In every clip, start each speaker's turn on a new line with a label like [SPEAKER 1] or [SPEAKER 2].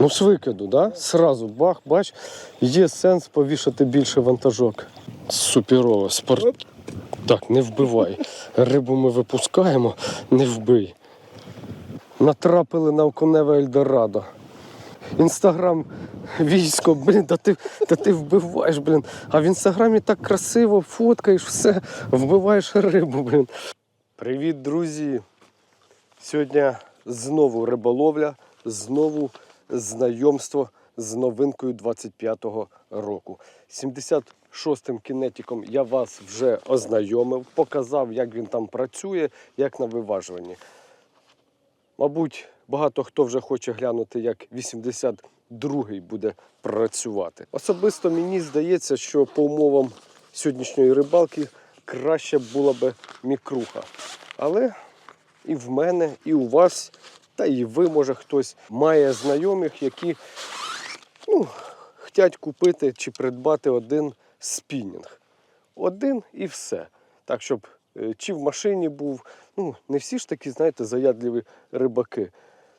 [SPEAKER 1] Ну, з викиду, да? Сразу бах, бач, є сенс повішати більше вантажок. Суперово. Спорт. Так, не вбивай. Рибу ми випускаємо, не вбий. Натрапили на окуневе Ельдорадо. Інстаграм військо, блін, та ти, та ти вбиваєш, блін. А в інстаграмі так красиво фоткаєш все, вбиваєш рибу, блін. Привіт, друзі! Сьогодні знову риболовля, знову знайомство з новинкою 25-го року. 76-м кінетиком я вас вже ознайомив, показав, як він там працює, як на виважуванні. Мабуть, багато хто вже хоче глянути, як 82-й буде працювати. Особисто мені здається, що по умовам сьогоднішньої рибалки краще була би мікруха. Але і в мене, і у вас, та і ви, може, хтось має знайомих, які ну, хочуть купити чи придбати один спінінг. Один і все. Так, щоб е, чи в машині був, ну, не всі ж такі, знаєте, заядливі рибаки.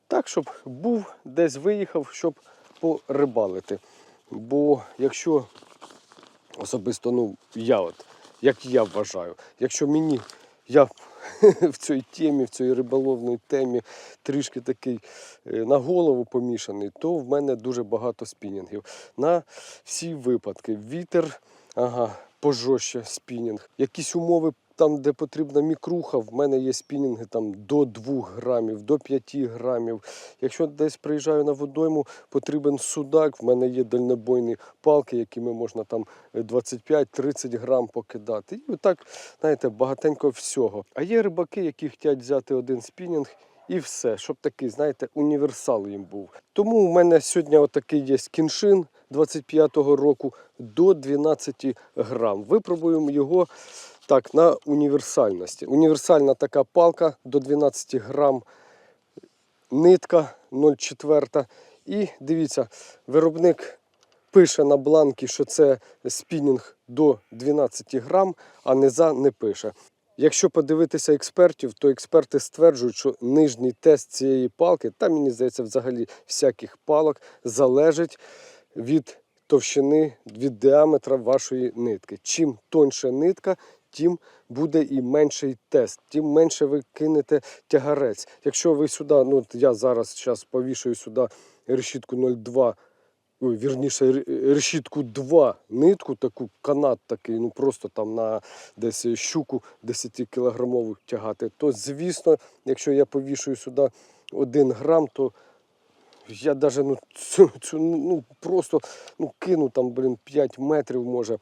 [SPEAKER 1] Так, щоб був, десь виїхав, щоб порибалити. Бо якщо особисто, ну, я от, як я вважаю, якщо мені я в цій темі, в цій риболовній темі трішки такий е, на голову помішаний, то в мене дуже багато спінінгів. На всі випадки. Вітер, ага, пожорще спінінг. Якісь умови там, де потрібна мікруха, в мене є спінінги там до 2 грамів, до 5 грамів. Якщо десь приїжджаю на водойму, потрібен судак, в мене є дальнобойні палки, якими можна там 25-30 грам покидати. І отак, знаєте, багатенько всього. А є рибаки, які хочуть взяти один спінінг. І все, щоб такий, знаєте, універсал їм був. Тому у мене сьогодні отакий є кіншин 25-го року до 12 грам. Випробуємо його так на універсальності. Універсальна така палка до 12 грам, нитка 0,4. І дивіться, виробник пише на бланкі, що це спінінг до 12 грам, а низа не пише. Якщо подивитися експертів, то експерти стверджують, що нижній тест цієї палки, та мені здається, взагалі всяких палок, залежить від товщини, від діаметра вашої нитки. Чим тоньша нитка, тим буде і менший тест, тим менше ви кинете тягарець. Якщо ви сюди, ну от я зараз зараз повішаю сюди решітку 0,2 ой, вірніше, решітку 2 нитку, таку канат такий, ну просто там на десь щуку 10 кілограмову тягати, то звісно, якщо я повішую сюди 1 грам, то я навіть ну, цю, цю, ну, просто ну, кину там, блін, 5 метрів може.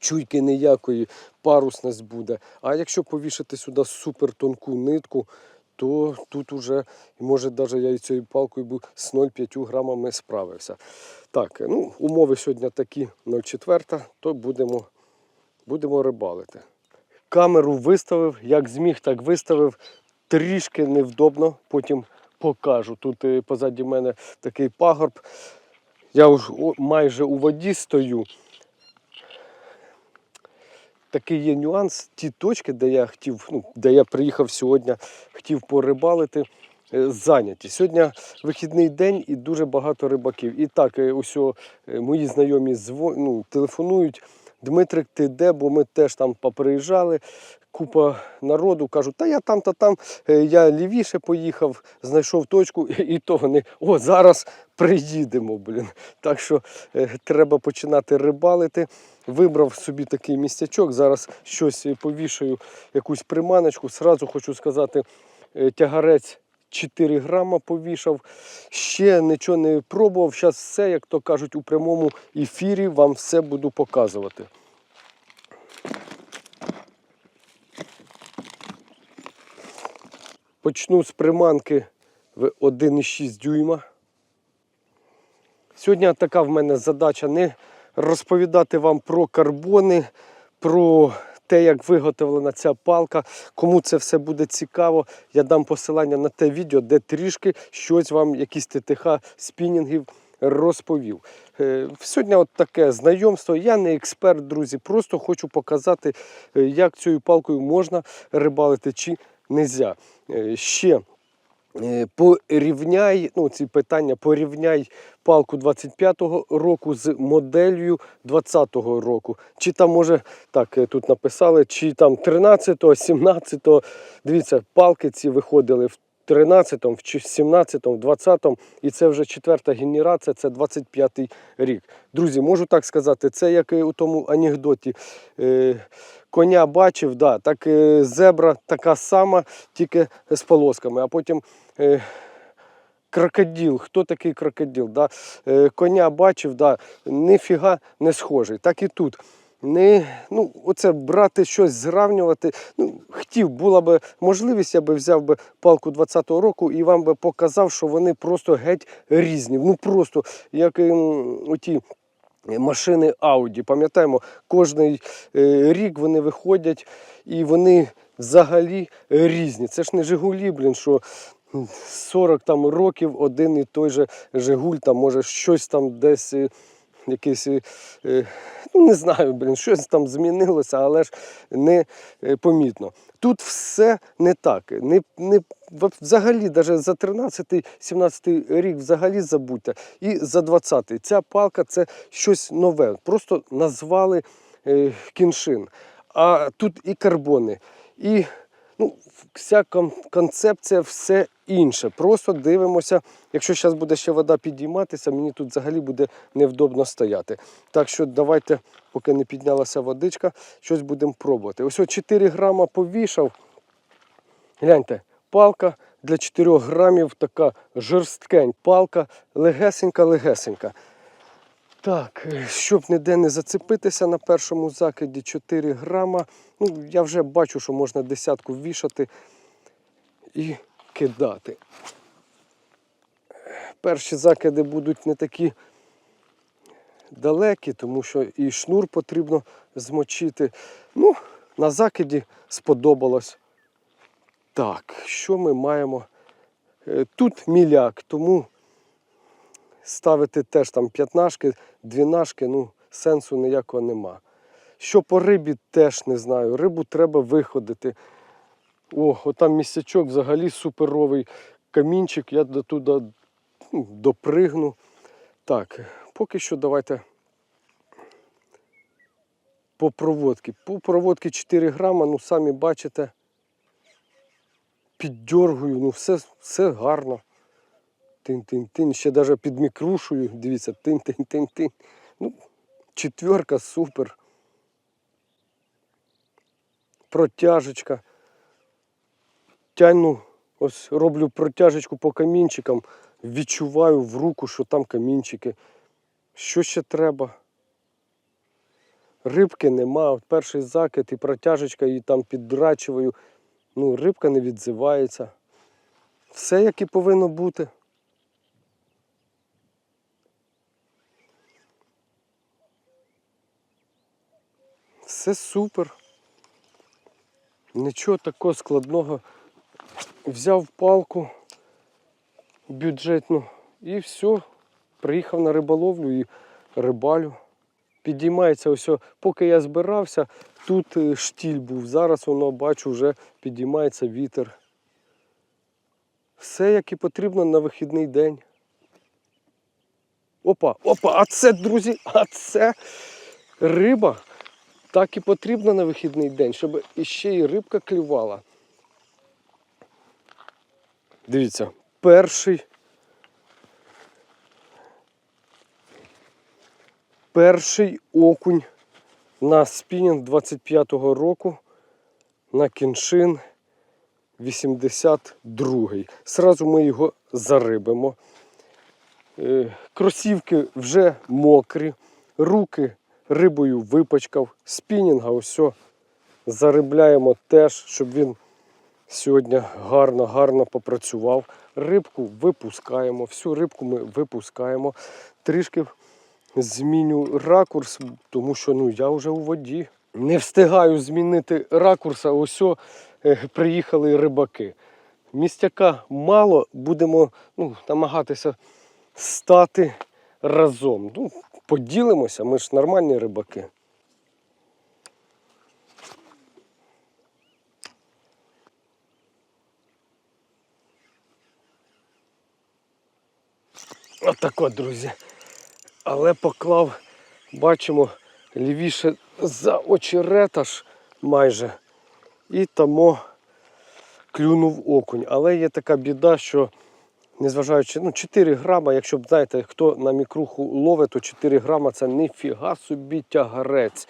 [SPEAKER 1] Чуйки ніякої, парусність буде. А якщо повішати сюди супертонку нитку, то тут уже, може, навіть я і цією палкою би з 0,5 грамами справився. Так, ну, умови сьогодні такі 0,4, то будемо, будемо рибалити. Камеру виставив, як зміг, так виставив. Трішки невдобно, потім покажу. Тут е, позаді мене такий пагорб. Я вже майже у воді стою. Такий є нюанс. Ті точки, де я хотів, ну, де я приїхав сьогодні, хотів порибалити, е, зайняті. Сьогодні вихідний день і дуже багато рибаків. І так, е, ось е, мої знайомі зво, ну, телефонують. Дмитрик, ти де? Бо ми теж там поприїжджали. Купа народу кажуть, та я там, та там, Е, я лівіше поїхав, знайшов точку, і то вони о, зараз приїдемо. Блін. Так що е, треба починати рибалити. Вибрав собі такий містячок. Зараз щось повішаю, якусь приманочку. Сразу хочу сказати, е, тягарець 4 грама повішав. Ще нічого не пробував. Зараз все, як то кажуть, у прямому ефірі вам все буду показувати. Почну з приманки в 1,6 дюйма. Сьогодні така в мене задача не розповідати вам про карбони, про те, як виготовлена ця палка. Кому це все буде цікаво, я дам посилання на те відео, де трішки щось вам, якісь ТТХ спінінгів розповів. Е, Сьогодні от таке знайомство. Я не експерт, друзі, просто хочу показати, е, як цією палкою можна рибалити чи нельзя. Е, Ще Е, Порівняй, ну ці питання, порівняй палку 25-го року з моделлю 20-го року. Чи там може, так е, тут написали, чи там 13-го, 17-го. Дивіться, палки ці виходили в 13-му, в 17-му, в 20-му, і це вже четверта генерація, це 25-й рік. Друзі, можу так сказати, це як і у тому анекдоті. Е, коня бачив, да, так е, зебра така сама, тільки з полосками, а потім. Е, Крокодил, хто такий крокодил? Да? Коня бачив, да, ніфіга не схожий. Так і тут. Не, ну, оце брати щось, зрівнювати. Ну, хотів, була б можливість, я би взяв би палку 20-го року і вам би показав, що вони просто геть різні. Ну просто як ем, оті машини Audi. Пам'ятаємо, кожний е, рік вони виходять і вони взагалі різні. Це ж не Жигулі, блін, що 40 там років один і той же Жигуль, там може щось там десь. Якийсь, е, е, ну не знаю, блін, щось там змінилося, але ж не е, помітно. Тут все не так. Не, не, взагалі, навіть за 13-17 рік взагалі забудьте. І за 20-й. Ця палка це щось нове. Просто назвали кіншин. А тут і карбони, і ну, вся концепція, все інше. Просто дивимося. Якщо зараз буде ще вода підійматися, мені тут взагалі буде невдобно стояти. Так що давайте, поки не піднялася водичка, щось будемо пробувати. Ось от 4 грама повішав. Гляньте, палка для 4 грамів така жорсткень. Палка легесенька-легесенька. Так, е, щоб ніде не зацепитися на першому закиді 4 грама. Ну, я вже бачу, що можна десятку вішати і кидати. Перші закиди будуть не такі далекі, тому що і шнур потрібно змочити. Ну, на закиді сподобалось. Так, що ми маємо? Е, Тут міляк, тому ставити теж там п'ятнашки, двінашки, ну, сенсу ніякого нема. Що по рибі, теж не знаю. Рибу треба виходити. О, отам місячок взагалі суперовий камінчик, я до туди ну, допригну. Так, поки що давайте по проводці. По проводці 4 грама, ну самі бачите, піддергую, ну все, все гарно. Тин-тин-тин. Ще навіть підмікрушую. Дивіться, тин-тин-тин-тин. Ну, четверка супер. Протяжечка. Тягну, ось роблю протяжечку по камінчикам. Відчуваю в руку, що там камінчики. Що ще треба? Рибки нема. От перший закид і протяжечка, і там піддрачую. Ну, рибка не відзивається. Все як і повинно бути. Все супер. Нічого такого складного. Взяв палку бюджетну і все. Приїхав на риболовлю і рибалю. Підіймається ось, поки я збирався, тут е, штіль був. Зараз воно бачу, вже підіймається вітер. Все, як і потрібно на вихідний день. Опа, опа, а це, друзі, а це риба. Так і потрібно на вихідний день, щоб іще і рибка клювала. Дивіться, перший. Перший окунь на спінінг 25-го року на кіншин 82-й. Сразу ми його зарибимо. Е, Кросівки вже мокрі, руки рибою випачкав, спінінга ось зарибляємо теж, щоб він сьогодні гарно-гарно попрацював. Рибку випускаємо, всю рибку ми випускаємо. Трішки зміню ракурс, тому що ну, я вже у воді. Не встигаю змінити ракурс, а ось е, приїхали рибаки. Містяка мало, будемо ну, намагатися стати разом. Ну, поділимося, ми ж нормальні рибаки. Отако, друзі. Але поклав, бачимо, лівіше за очерет аж майже. І тому клюнув окунь. Але є така біда, що незважаючи, ну 4 грама, якщо б знаєте, хто на мікруху ловить, то 4 грама це ніфіга собі тягарець.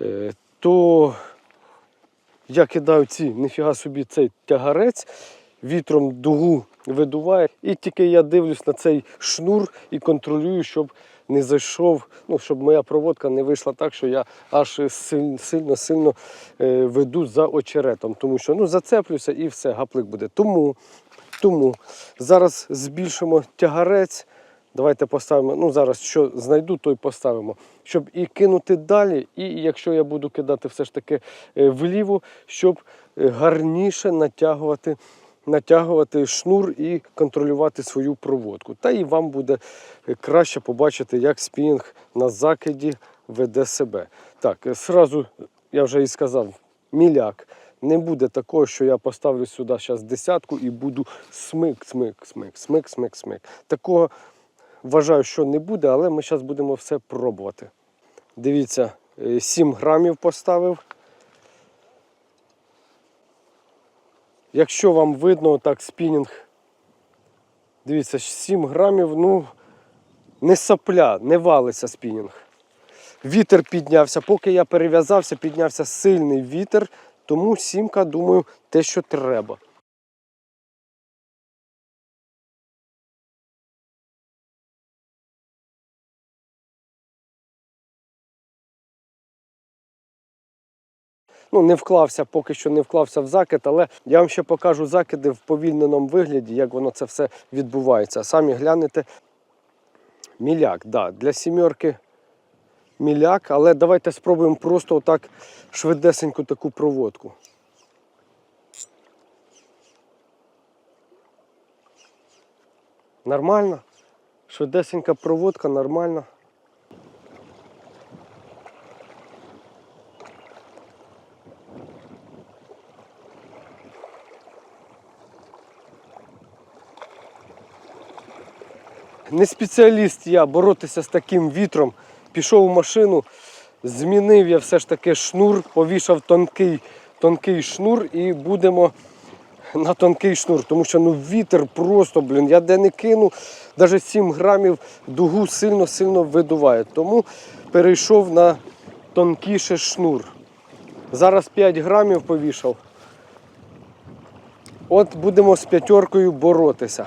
[SPEAKER 1] Е, то я кидаю ці, ніфіга собі цей тягарець, вітром дугу видуває. І тільки я дивлюсь на цей шнур і контролюю, щоб не зайшов, ну, щоб моя проводка не вийшла так, що я аж сильно-сильно е, веду за очеретом. Тому що ну, зацеплюся і все, гаплик буде. Тому, тому зараз збільшимо тягарець. Давайте поставимо, ну зараз що знайду, то й поставимо. Щоб і кинути далі, і якщо я буду кидати все ж таки е, вліво, щоб е, гарніше натягувати, натягувати шнур і контролювати свою проводку. Та і вам буде е, краще побачити, як спінінг на закиді веде себе. Так, сразу я вже і сказав, міляк. Не буде такого, що я поставлю сюди зараз десятку і буду смик, смик, смик, смик, смик, смик. Такого вважаю, що не буде, але ми зараз будемо все пробувати. Дивіться, е, 7 грамів поставив. Якщо вам видно так спінінг, дивіться, 7 грамів, ну, не сапля, не валиться спінінг. Вітер піднявся, поки я перев'язався, піднявся сильний вітер, тому сімка, думаю, те, що треба. ну, не вклався, поки що не вклався в закид, але я вам ще покажу закиди в повільненому вигляді, як воно це все відбувається. Самі глянете. Міляк, да, для сімерки міляк, але давайте спробуємо просто отак швидесеньку таку проводку. Нормально? Швидесенька проводка, нормально. Не спеціаліст я боротися з таким вітром. Пішов у машину, змінив я все ж таки шнур, повішав тонкий, тонкий шнур і будемо на тонкий шнур. Тому що ну вітер просто, блін, я де не кину, навіть 7 грамів дугу сильно-сильно видуває. Тому перейшов на тонкіший шнур. Зараз 5 грамів повішав. От будемо з п'ятеркою боротися.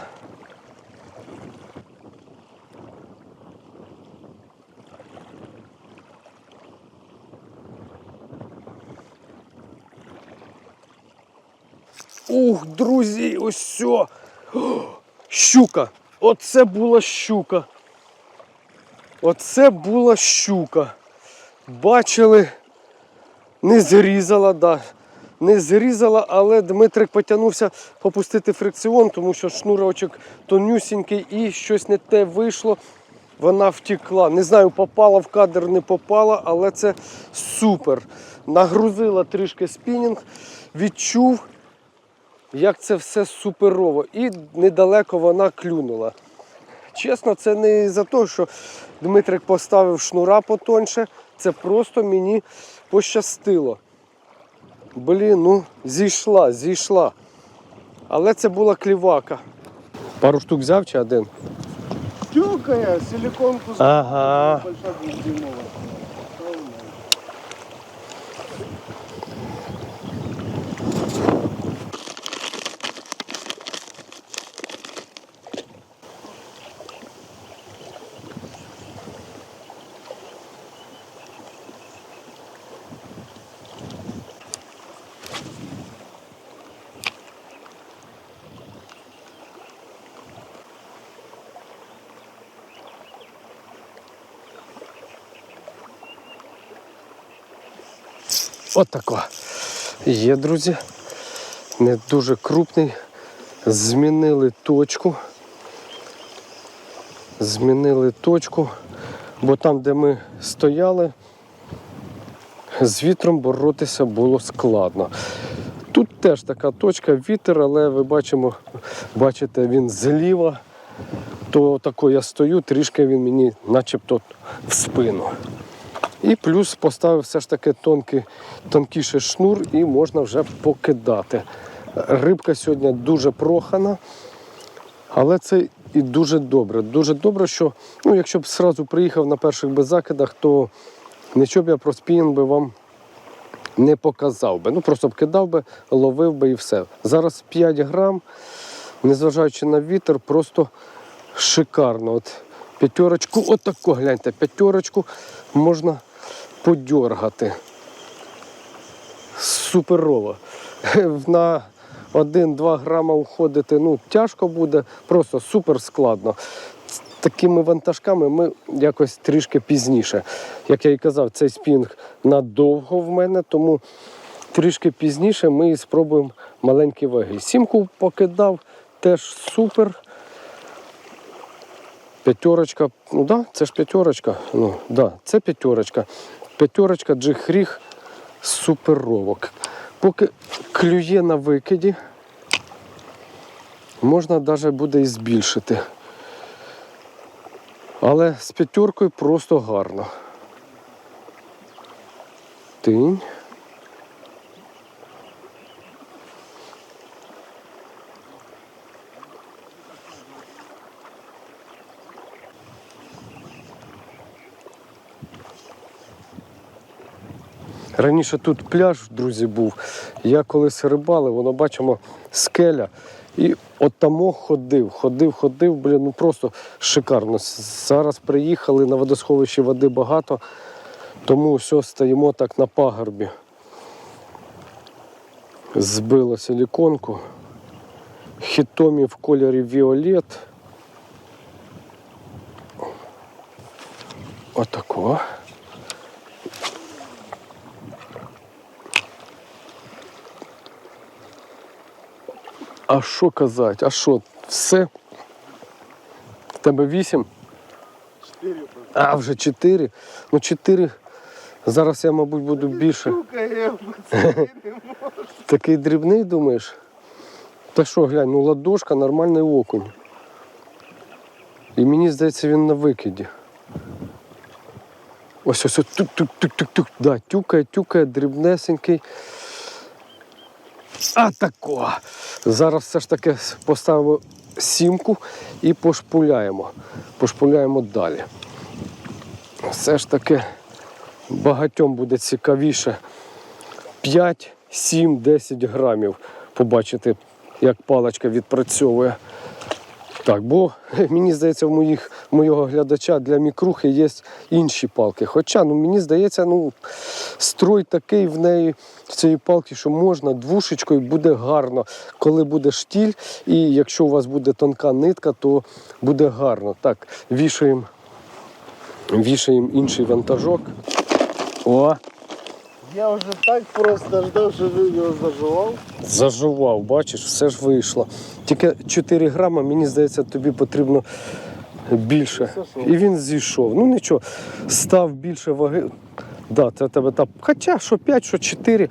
[SPEAKER 1] Ух, друзі, ось все. Щука. Оце була щука. Оце була щука. Бачили, не зрізала, да. Не зрізала, але Дмитрик потягнувся попустити фрикціон, тому що шнурочок тонюсінький і щось не те вийшло. Вона втекла. Не знаю, попала в кадр, не попала, але це супер. Нагрузила трішки спінінг, відчув, як це все суперово. І недалеко вона клюнула. Чесно, це не за те, що Дмитрик поставив шнура потоньше, це просто мені пощастило. Блін, ну зійшла, зійшла. Але це була клівака. Пару штук взяв чи один?
[SPEAKER 2] Тюкая, силиконку
[SPEAKER 1] Ага.
[SPEAKER 2] большая
[SPEAKER 1] Отако. Є, друзі. Не дуже крупний. Змінили точку. Змінили точку, бо там, де ми стояли, з вітром боротися було складно. Тут теж така точка, вітер, але ви бачимо, бачите, він зліва. то тако я стою, трішки він мені начебто в спину. І плюс поставив все ж таки тонкий, тонкіший шнур і можна вже покидати. Рибка сьогодні дуже прохана, але це і дуже добре. Дуже добре, що ну, якщо б зразу приїхав на перших закидах, то нічого б я про спінінг би вам не показав би. Ну просто б кидав би, ловив би і все. Зараз 5 грам, незважаючи на вітер, просто шикарно. От п'ятерочку, отако гляньте, п'ятерочку можна подьоргати. Суперово. На 1-2 грама уходити ну, тяжко буде, просто супер складно. З такими вантажками ми якось трішки пізніше. Як я і казав, цей спінг надовго в мене, тому трішки пізніше ми і спробуємо маленькі ваги. Сімку покидав, теж супер. П'ятерочка, ну да, це ж п'ятерочка. Ну, да, це п'ятерочка. П'ятерочка джихріх, суперовок. Поки клює на викиді, можна навіть буде і збільшити. Але з п'ятеркою просто гарно. Тинь. Раніше тут пляж, друзі, був. Я колись рибалив, воно бачимо скеля. І от тамо ходив, ходив, ходив, блін, ну просто шикарно. Зараз приїхали на водосховищі води багато, тому все стоїмо так на пагорбі. Збило силіконку. Хітомі в кольорі Віолет. Отако. А що казати? А що? Все? В тебе вісім?
[SPEAKER 2] Четыре
[SPEAKER 1] А, вже чотири? Ну чотири. Зараз я, мабуть, буду більше. Такий дрібний, думаєш? Та що, глянь, ну ладошка, нормальний окунь. І мені здається, він на викиді. Ось ось ось тук-тук-тук-тук-тук. Да, тюкає, тюкає, дрібнесенький. А тако. Зараз все ж таки поставимо сімку і пошпуляємо. Пошпуляємо далі. Все ж таки багатьом буде цікавіше 5, 7, 10 грамів побачити, як паличка відпрацьовує. Так, бо мені здається, в моїх, моєго глядача для мікрухи є інші палки. Хоча, ну мені здається, ну строй такий в неї в цієї палки, що можна двушечкою буде гарно, коли буде штіль, і якщо у вас буде тонка нитка, то буде гарно. Так, вішаємо, вішаємо інший вантажок. О,
[SPEAKER 2] Я вже так просто ждав, що він його заживав.
[SPEAKER 1] Зажував, бачиш, все ж вийшло. Тільки 4 грама, мені здається, тобі потрібно більше. І він зійшов. Ну нічого, став більше ваги. Да, це тебе так. Хоча що 5, що 4,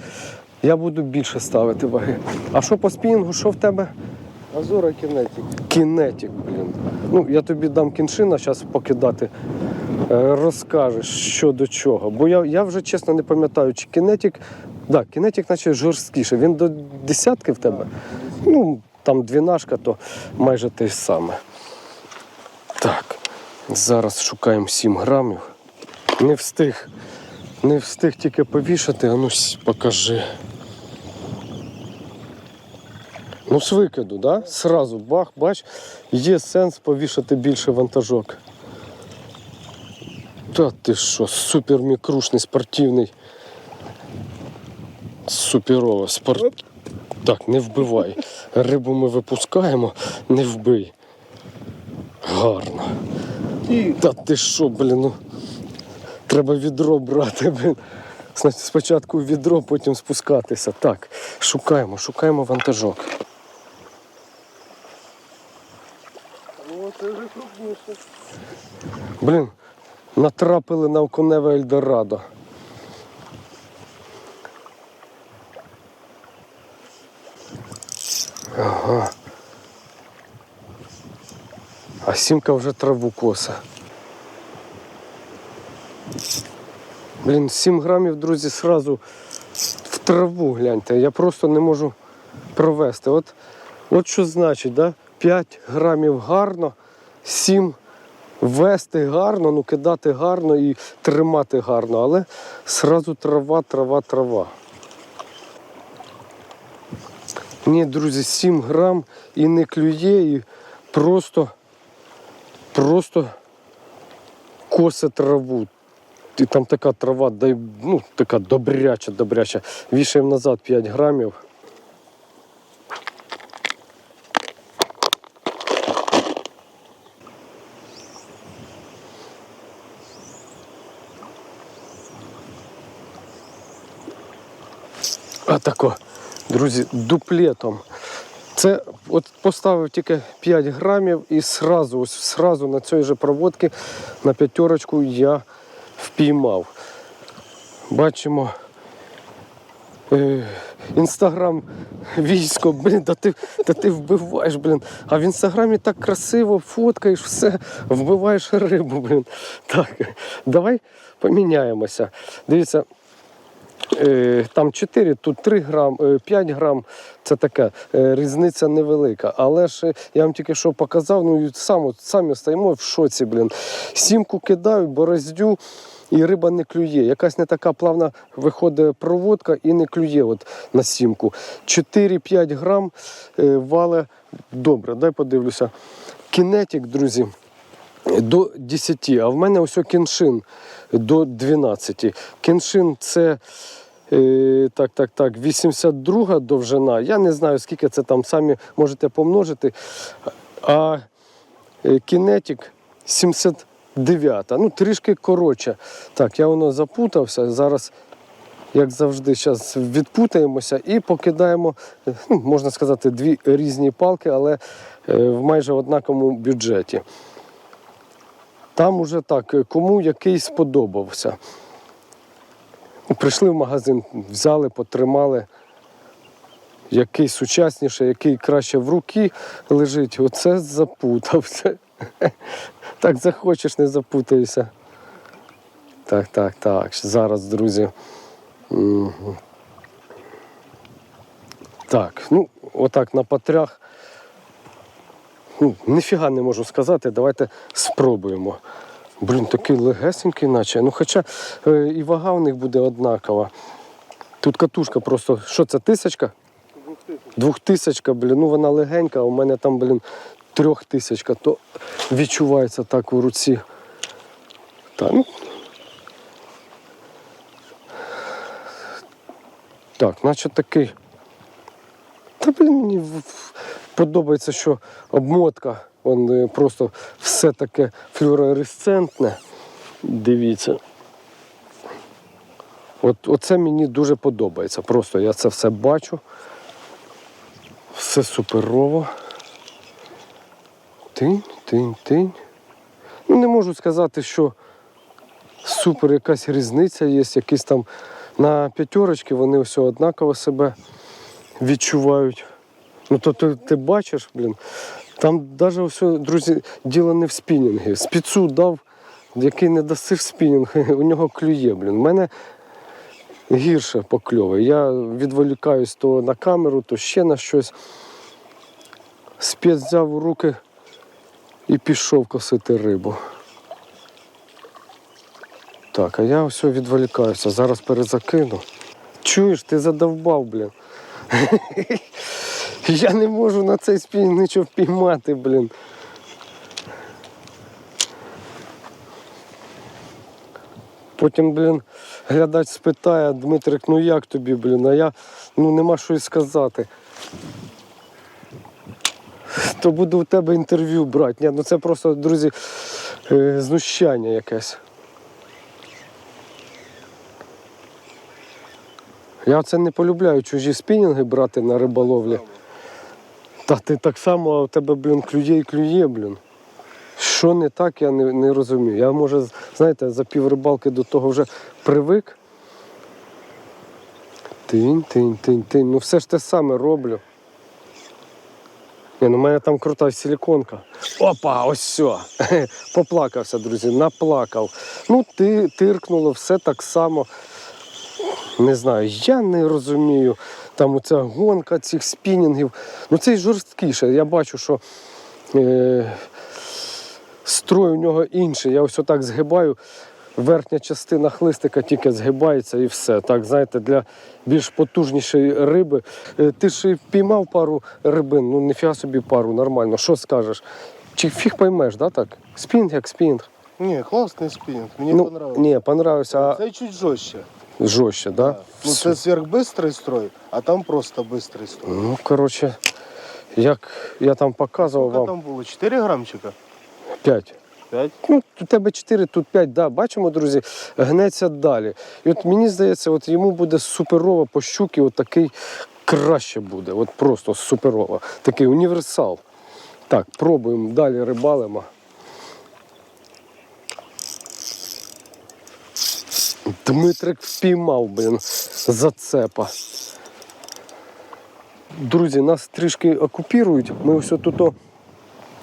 [SPEAKER 1] я буду більше ставити ваги. А що по спінінгу, що в тебе?
[SPEAKER 2] Азура кінетик.
[SPEAKER 1] Кінетик, блін. Ну, я тобі дам кіншина зараз покидати. Е, Розкажеш, що до чого. Бо я, я вже чесно не пам'ятаю, чи кінетик. Да, кінетик, наче жорсткіше. Він до десятки в тебе. Ну, там двінашка, то майже те ж саме. Так, зараз шукаємо 7 грамів. Не встиг. Не встиг тільки повішати, а ну покажи. Ну, з викиду, да? Сразу бах, бач, є сенс повішати більше вантажок. Та ти що, супермікрушний, спортивний. Суперово. Спорт... Так, не вбивай. Рибу ми випускаємо, не вбий. Гарно. Та ти що, блін, ну. Треба відро брати, блін. Значить, спочатку відро, потім спускатися. Так, шукаємо, шукаємо вантажок.
[SPEAKER 2] о, це вже крупніше.
[SPEAKER 1] Блін, натрапили на окуневе Ельдорадо. Ага. А сімка вже траву коса. Блін, 7 грамів, друзі, сразу в траву гляньте. Я просто не можу провести. От, от що значить, да? 5 грамів гарно, 7 вести гарно, ну кидати гарно і тримати гарно, але сразу трава, трава, трава. Ні, друзі, 7 грам і не клює, і просто, просто косе траву. І там така трава, ну, така добряча, добряча. Вішаємо назад 5 грамів. А тако, друзі, дуплетом. Це от поставив тільки 5 грамів і сразу, ось сразу на цій же проводці на п'ятерочку я впіймав. Бачимо. е, Інстаграм військо, блін, да ти, да ти вбиваєш, блін. А в інстаграмі так красиво фоткаєш, все, вбиваєш рибу, блін. Так, давай поміняємося. Дивіться, Там 4, тут 3 грам, е, 5 грам. Це така е, різниця невелика. Але ж е, я вам тільки що показав, ну сам, самі стоїмо в шоці, блін. Сімку кидаю, бороздю, і риба не клює. Якась не така плавна виходить проводка і не клює от на сімку. 4-5 грам е, вале добре. Дай подивлюся. Кінетик, друзі до 10, а в мене ось кіншин до 12. Кіншин це е, так, так, так, 82 довжина. Я не знаю, скільки це там самі можете помножити. А е, кінетик 79. Ну, трішки коротше. Так, я воно запутався. Зараз, як завжди, зараз відпутаємося і покидаємо, ну, можна сказати, дві різні палки, але е, в майже однаковому бюджеті. Там уже так, е, кому який сподобався. Прийшли в магазин, взяли, потримали. Який сучасніший, який краще в руки лежить, оце запутався. Так захочеш, не запутаєшся. Так, так, так. Зараз, друзі. Так, ну, отак на патрях. Ну, ніфіга не можу сказати, давайте спробуємо. Блін, такий легесенький, наче. Ну, хоча е, і вага в них буде однакова. Тут катушка просто, що це, тисячка? Двохтисячка, блін, ну вона легенька, а у мене там, блін, трьохтисячка, то відчувається так у руці. Так, ну. Так, наче такий. Та блін, мені подобається, що обмотка, вон е, просто все таке флюоресцентне. Дивіться. От, оце мені дуже подобається. Просто я це все бачу. Все суперово. Тинь, тинь, тинь. Ну, не можу сказати, що супер якась різниця є, якісь там на п'ятерочки вони все однаково себе відчувають. Ну то ти, ти бачиш, блін, там навіть все, друзі, діло не в спінінгі. Спіцу дав, який не дасиш спінінг, у нього клює, блін. У мене гірше покльовує. Я відволікаюсь то на камеру, то ще на щось. Спец взяв у руки і пішов косити рибу. Так, а я все відволікаюся, зараз перезакину. Чуєш, ти задовбав, блін. Я не можу на цей спінінг нічого впіймати, блін. Потім, блін, глядач спитає, Дмитрик, ну як тобі, блін, а я ну нема що й сказати. То буду у тебе інтерв'ю брати. Ні, ну це просто, друзі, е, знущання якесь. Я це не полюбляю чужі спінінги брати на риболовлі. Та ти так само, а у тебе, блін, клює і клює, блін. Що не так, я не, не розумію. Я, може, знаєте, за пів рибалки до того вже привик. Тинь, тинь, тинь, тинь. Ну все ж те саме роблю. Ні, ну у мене там крута силіконка. Опа, ось все. Поплакався, друзі, наплакав. Ну, ти тиркнуло, все так само. Не знаю, я не розумію. Там оця гонка цих спінінгів. Ну цей жорсткіше. Я бачу, що е, строй у нього інший. Я ось отак згибаю. Верхня частина хлистика тільки згибається і все. Так, знаєте, для більш потужнішої риби. Е, Ти ж і впіймав пару рибин, ну ніфіга собі пару, нормально. Що скажеш? Чи фіг поймеш, да, так? Спінг як спінг.
[SPEAKER 2] Ні, класний спінінг, мені
[SPEAKER 1] ну,
[SPEAKER 2] понравилось.
[SPEAKER 1] ні, понравився, а
[SPEAKER 2] Це чуть жорстче.
[SPEAKER 1] Жорстче, да?
[SPEAKER 2] Ну це сверхбистрий строй, а там просто бистрий строй.
[SPEAKER 1] Ну, коротше, як я там показував
[SPEAKER 2] Скільки
[SPEAKER 1] вам
[SPEAKER 2] там було? 4 грамчика?
[SPEAKER 1] 5.
[SPEAKER 2] 5?
[SPEAKER 1] Ну, у тебе 4, тут 5, да. Бачимо, друзі, гнеться далі. І от мені здається, от йому буде суперово по щуки, от такий краще буде. От просто суперово. Такий універсал. Так, пробуємо далі рибалимо. Дмитрик впіймав, блін, зацепа. Друзі, нас трішки окупірують. Ми ось тут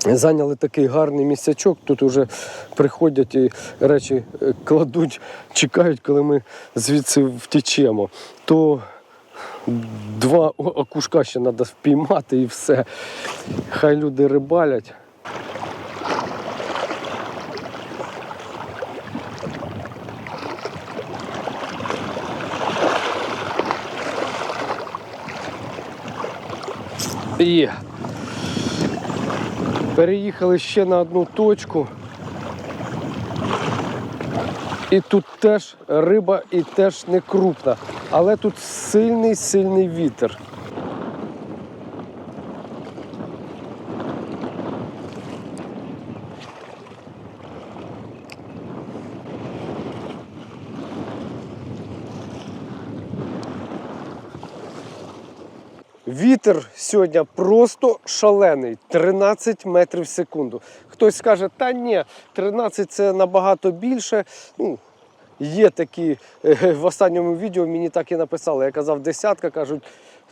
[SPEAKER 1] зайняли такий гарний місцячок. Тут вже приходять і речі е, кладуть, чекають, коли ми звідси втічемо. То два окушка ще треба впіймати і все. Хай люди рибалять. Є. Переїхали ще на одну точку. І тут теж риба і теж не крупна. Але тут сильний сильний вітер. Вітер сьогодні просто шалений 13 метрів в секунду. Хтось скаже, та ні, 13 це набагато більше. Ну, є такі е, в останньому відео мені так і написали. Я казав десятка, кажуть,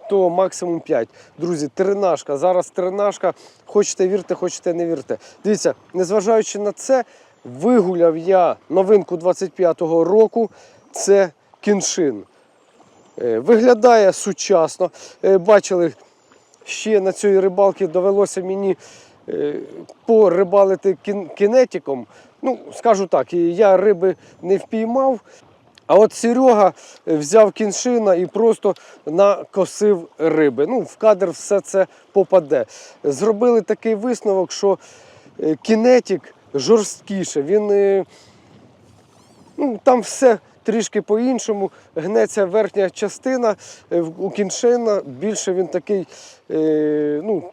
[SPEAKER 1] то максимум 5. Друзі, тринашка. Зараз тринашка. Хочете вірте, хочете не вірте. Дивіться, незважаючи на це, вигуляв я новинку 25-го року. Це кіншин. Е, Виглядає сучасно. Е, Бачили, ще на цій рибалці довелося мені е, порибалити кін- кінетиком. Ну, скажу так, я риби не впіймав. А от Серега взяв кіншина і просто накосив риби. Ну, в кадр все це попаде. Зробили такий висновок, що кінетик жорсткіше. Він Ну, там все трішки по-іншому. Гнеться верхня частина е, у кіншина. Більше він такий, е, ну,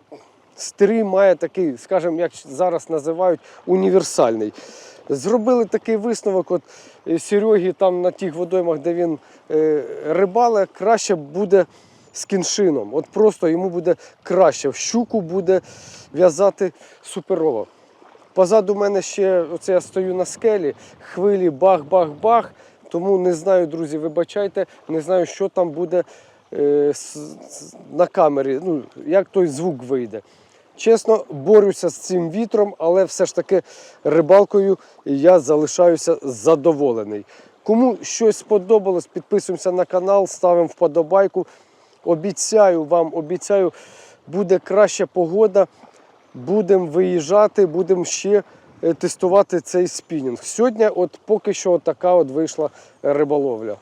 [SPEAKER 1] стрій має такий, скажімо, як зараз називають, універсальний. Зробили такий висновок, от е, Серегі там на тих водоймах, де він е, рибале, краще буде з кіншином. От просто йому буде краще. В щуку буде в'язати суперово. Позаду мене ще оце я стою на скелі, хвилі бах-бах-бах. Тому не знаю, друзі, вибачайте, не знаю, що там буде е, на камері, ну, як той звук вийде. Чесно, борюся з цим вітром, але все ж таки рибалкою я залишаюся задоволений. Кому щось сподобалось, підписуємося на канал, ставимо вподобайку. Обіцяю вам, обіцяю, буде краща погода. Будемо виїжджати, будемо ще тестувати цей спінінг. Сьогодні, от поки що, така от вийшла риболовля.